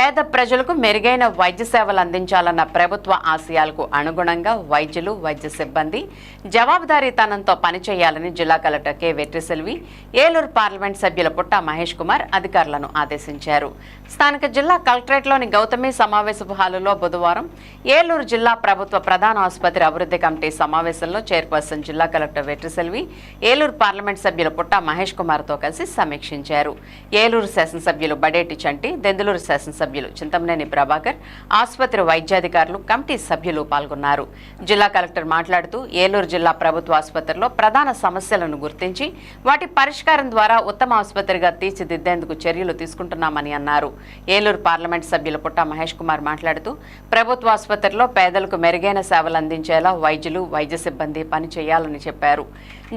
పేద ప్రజలకు మెరుగైన వైద్య సేవలు అందించాలన్న ప్రభుత్వ ఆశయాలకు అనుగుణంగా వైద్యులు వైద్య సిబ్బంది జవాబుదారీతనంతో పనిచేయాలని జిల్లా collector K. Vetriselvi Eluru parliament సభ్యుల పుట్ట మహేష్ కుమార్ అధికారులను ఆదేశించారు. స్థానిక జిల్లా కలెక్టరేట్లోని గౌతమి సమావేశపు హాలులో బుధవారం ఏలూరు జిల్లా ప్రభుత్వ ప్రధాన ఆసుపత్రి అభివృద్ధి కమిటీ సమావేశంలో చైర్పర్సన్ జిల్లా కలెక్టర్ వెట్రిసెల్వి ఏలూరు పార్లమెంట్ సభ్యుల పుట్ట మహేష్ కుమార్తో కలిసి సమీక్షించారు. ఏలూరు శాసనసభ్యులు బడేటి చంటి దెందులూరు శాసనసభ్యులు చింతమనేని ప్రభాకర్ ఆసుపత్రి వైద్యాధికారులు కమిటీ సభ్యులు పాల్గొన్నారు. జిల్లా కలెక్టర్ మాట్లాడుతూ ఏలూరు జిల్లా ప్రభుత్వ ఆసుపత్రిలో ప్రధాన సమస్యలను గుర్తించి వాటి పరిష్కారం ద్వారా ఉత్తమ ఆసుపత్రిగా తీర్చిదిద్దేందుకు చర్యలు తీసుకుంటున్నామని అన్నారు. ఏలూరు పార్లమెంట్ సభ్యులు పుట్ట మహేష్ కుమార్ మాట్లాడుతూ ప్రభుత్వ ఆసుపత్రిలో పేదలకు మెరుగైన సేవలు అందించేలా వైద్యులు వైద్య సిబ్బంది పనిచేయాలని చెప్పారు.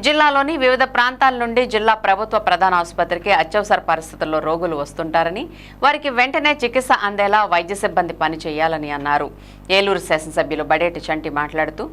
జిల్లాలోని వివిధ ప్రాంతాల నుండి జిల్లా ప్రభుత్వ ప్రధాన ఆసుపత్రికి అత్యవసర పరిస్థితుల్లో రోగులు వస్తుంటారని వారికి వెంటనే చికిత్స అందేలా వైద్య సిబ్బంది పనిచేయాలని అన్నారు. ఏలూరు శాసనసభ్యులు బడేటి చంటి మాట్లాడుతూ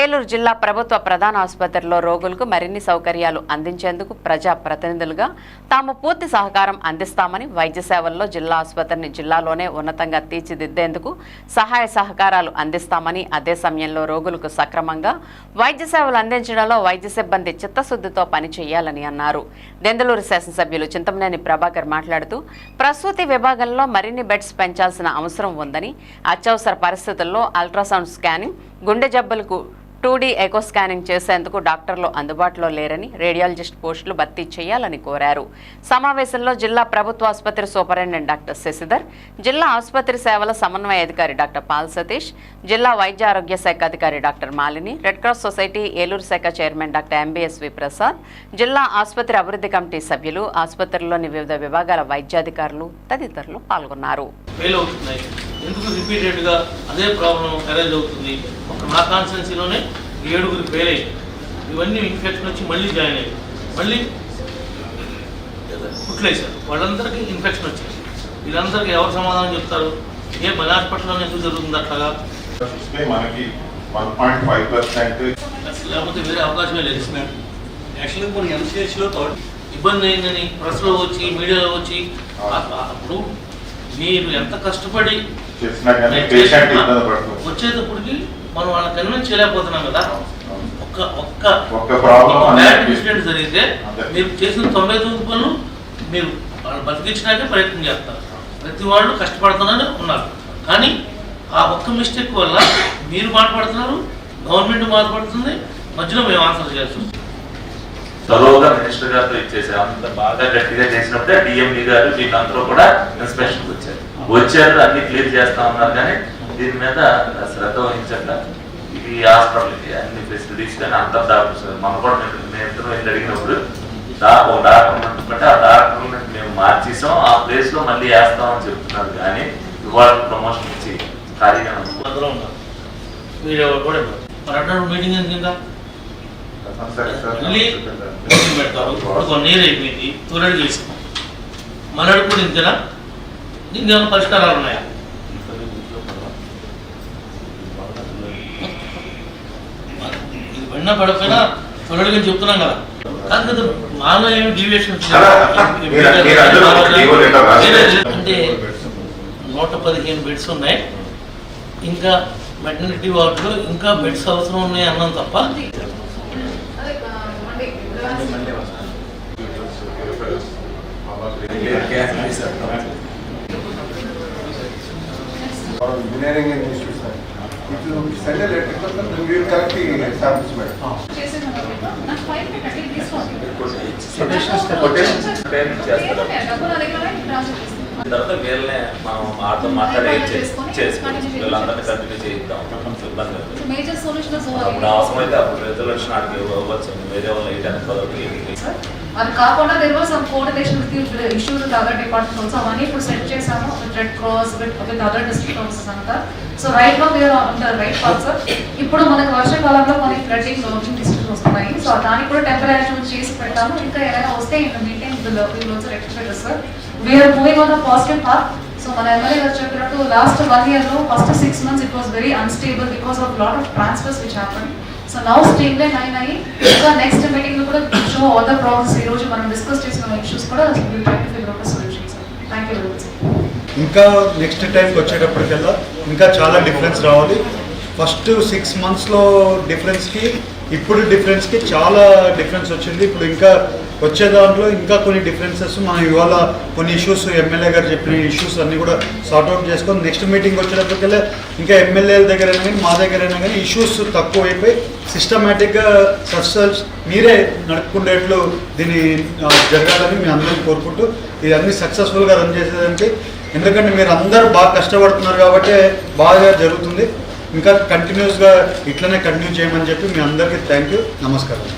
ఏలూరు జిల్లా ప్రభుత్వ ప్రధాన ఆసుపత్రిలో రోగులకు మరిన్ని సౌకర్యాలు అందించేందుకు ప్రజా ప్రతినిధులుగా తాము పూర్తి సహకారం అందిస్తామని వైద్య సేవల్లో జిల్లా ఆసుపత్రిని జిల్లాలోనే ఉన్నతంగా తీర్చిదిద్దేందుకు సహాయ సహకారాలు అందిస్తామని అదే సమయంలో రోగులకు సక్రమంగా వైద్య సేవలు అందించడంలో వైద్య సిబ్బంది చిత్తశుద్ధితో పనిచేయాలని అన్నారు. దెందలూరు శాసనసభ్యులు చింతమనేని ప్రభాకర్ మాట్లాడుతూ ప్రసూతి విభాగంలో మరిన్ని బెడ్స్ పెంచాల్సిన అవసరం ఉందని అత్యవసర పరిస్థితుల్లో అల్ట్రాసౌండ్ స్కానింగ్ గుండె జబ్బులకు టూ డీ ఎకో స్కానింగ్ చేసేందుకు డాక్టర్లు అందుబాటులో లేరని రేడియాలజిస్ట్ పోస్టులు భర్తీ చేయాలని కోరారు. సమావేశంలో జిల్లా ప్రభుత్వ ఆసుపత్రి సూపరింటెండెంట్ డాక్టర్ శశిధర్ జిల్లా ఆసుపత్రి సేవల సమన్వయ అధికారి డాక్టర్ పాల్ సతీష్ జిల్లా వైద్య ఆరోగ్య శాఖ అధికారి doctor Malini red cross society Eluru శాఖ చైర్మన్ డాక్టర్ ఎంబీఎస్వి ప్రసాద్ జిల్లా ఆసుపత్రి అభివృద్ధి కమిటీ సభ్యులు ఆసుపత్రిలోని వివిధ విభాగాల వైద్యాధికారులు తదితరులు పాల్గొన్నారు. ఫెయిల్ అవుతున్నాయి. ఎందుకు రిపీటెడ్గా అదే ప్రాబ్లం అరైజ్ అవుతుంది? ఒక నా కాన్స్టెన్సీలోనే ఏడుగురు ఫెయిల్ అయ్యారు. ఇవన్నీ ఇన్ఫెక్షన్ వచ్చి మళ్ళీ జాయిన్ అయ్యారు. మళ్ళీ కుట్లేశారు. వాళ్ళందరికీ ఇన్ఫెక్షన్ వచ్చింది వీళ్ళందరికీ ఎవరు సమాధానం చెప్తారు? ఏ మన హాస్పిటల్లోనే ఎందుకు జరుగుతుంది అట్లాగా? లేకపోతే వేరే అవకాశమే లేదు. యాక్చువల్గా కొన్ని ఎంసీహెచ్లో ఇబ్బంది అయిందని ప్రెస్లో వచ్చి మీడియాలో వచ్చి అప్పుడు మీరు ఎంత కష్టపడి వచ్చేటప్పటికి మనం వాళ్ళని కన్విన్స్ చేయలేకపోతున్నాం కదా. ఒక్క ఒక్క బ్యాడ్ ఇన్సిడెంట్ జరిగితే. మీరు చేసిన తొంభై తొమ్మిది పనులు మీరు వాళ్ళు బతికించడానికే ప్రయత్నం చేస్తారు. ప్రతి వాళ్ళు కష్టపడుతున్నారని ఉన్నారు. కానీ ఆ ఒక్క మిస్టేక్ వల్ల మీరు బాధపడుతున్నారు గవర్నమెంట్ బాధపడుతుంది మధ్యలో మేము ఆన్సర్ చేయాల్సి వస్తుంది. త్వరగా మినిస్టర్ గారితో ఇచ్చేసారు అంత బాగా గట్టిగా చేసినప్పుడే డిఎంఈ గారు వీళ్ళందరూ కూడా ఇన్స్పెక్షన్ వచ్చారు. వచ్చారు అన్ని క్లియర్ చేస్తా ఉన్నారు కానీ దీని మీద శ్రద్ధ వహించండి ఇది హాస్పిటల్కి అన్ని ఫెసిలిటీస్ కానీ అంత డాక్టర్స్ మన కూడా మేము వెళ్ళి అడిగినప్పుడు ఒక డాక్టర్ ఉన్నట్టు ఆ డాక్టర్ మేము మార్చేసాం ఆ ప్లేస్లో మళ్ళీ వేస్తామని చెప్తున్నారు కానీ ఇవాళ ప్రమోషన్ ఇచ్చి ఖాళీగా ఉంది. ఉన్నారు. మీరు కూడా మీటింగ్ ఎందుకు మళ్ళీ పెడతారు. ఇప్పుడు కొన్ని నీరు అయిపోయింది. తొలడి చేసుకున్నాం మళ్ళీ కూడా ఇంతేనా? దీనికి ఏమైనా పరిష్కారాలు ఉన్నాయా? ఇది పడినా పడకపోయినా తొలడిగా చెప్తున్నాం కదా. కాదు మాలో ఏమి డీవియేషన్ అంటే నూట పదిహేను బెడ్స్ ఉన్నాయి. ఇంకా మెటర్నిటీ వార్డులో ఇంకా బెడ్స్ అవసరం ఉన్నాయి అన్నాం తప్ప. Collect the samples, madam. నాకు ఫైల్ పెట్టండి తీసుకోండి కొటేషన్స్ చేస్తారు తర్వాత వీళ్ళనే మనం ఆటో మాట్లాడి చేసుకోవచ్చు వీళ్ళందరినీ కంటిన్యూ చేయిద్దాం. ఇబ్బంది లేదు. మేజర్ సొల్యూషన్ అప్పుడు అవసరమైతే అప్పుడు రెజల్యూషన్ ఆడికి ఇవ్వచ్చు. వేరే వాళ్ళు వేయడానికి బదులు అది కాకుండా there was some coordination with issues with other departments అవన్నీ ఇప్పుడు సెట్ చేసాము with Red Cross with with other district offices అంతా. So right on the right part sir ఇప్పుడు మనకు వర్షాకాలంలో మనకి ఫ్లడ్డింగ్ లోజింగ్ డిస్ట్రిక్ట్ వస్తున్నాయి. సో దానికి కూడా టెంపరీ చేసి పెట్టాము ఇంకా ఏదైనా వస్తే will will also rectify sir we're moving on the positive path so మన ఎమ్మెల్యే గారు చెప్పినట్టు లాస్ట్ వన్ ఇయర్లో first six months it was very unstable because of lot of transfers which happen so now stable అయిన అయ్యి ఇంకా next మీటింగ్లో కూడా show all the problems ఈ రోజు మనం డిస్కస్ చేసిన ఇష్యూస్ కూడా will solution thank you very much ఇంకా నెక్స్ట్ టైంకి వచ్చేటప్పటికల్లా ఇంకా చాలా డిఫరెన్స్ రావాలి. ఫస్ట్ సిక్స్ మంత్స్లో డిఫరెన్స్కి ఇప్పుడు డిఫరెన్స్కి చాలా డిఫరెన్స్ వచ్చింది. ఇప్పుడు ఇంకా వచ్చే దాంట్లో ఇంకా కొన్ని డిఫరెన్సెస్ మనం ఇవాళ కొన్ని ఇష్యూస్ ఎమ్మెల్యే గారు చెప్పిన ఇష్యూస్ అన్నీ కూడా సార్ట్అవుట్ చేసుకొని నెక్స్ట్ మీటింగ్ వచ్చేటప్పటికల్లా ఇంకా ఎమ్మెల్యేల దగ్గర అయినా కానీ మా దగ్గర అయినా కానీ ఇష్యూస్ తక్కువ అయిపోయి సిస్టమేటిక్గా సక్సెస్ మీరే నడుపుకునేట్లు దీన్ని జరగాలని మీ అందరం కోరుకుంటూ ఇది అన్ని సక్సెస్ఫుల్గా రన్ చేసేదానికి. ఎందుకంటే మీరు అందరూ బాగా కష్టపడుతున్నారు కాబట్టి బాగా జరుగుతుంది. ఇంకా కంటిన్యూస్గా ఇట్లనే కంటిన్యూ చేయమని చెప్పి మీ అందరికీ థ్యాంక్ యూ నమస్కారం.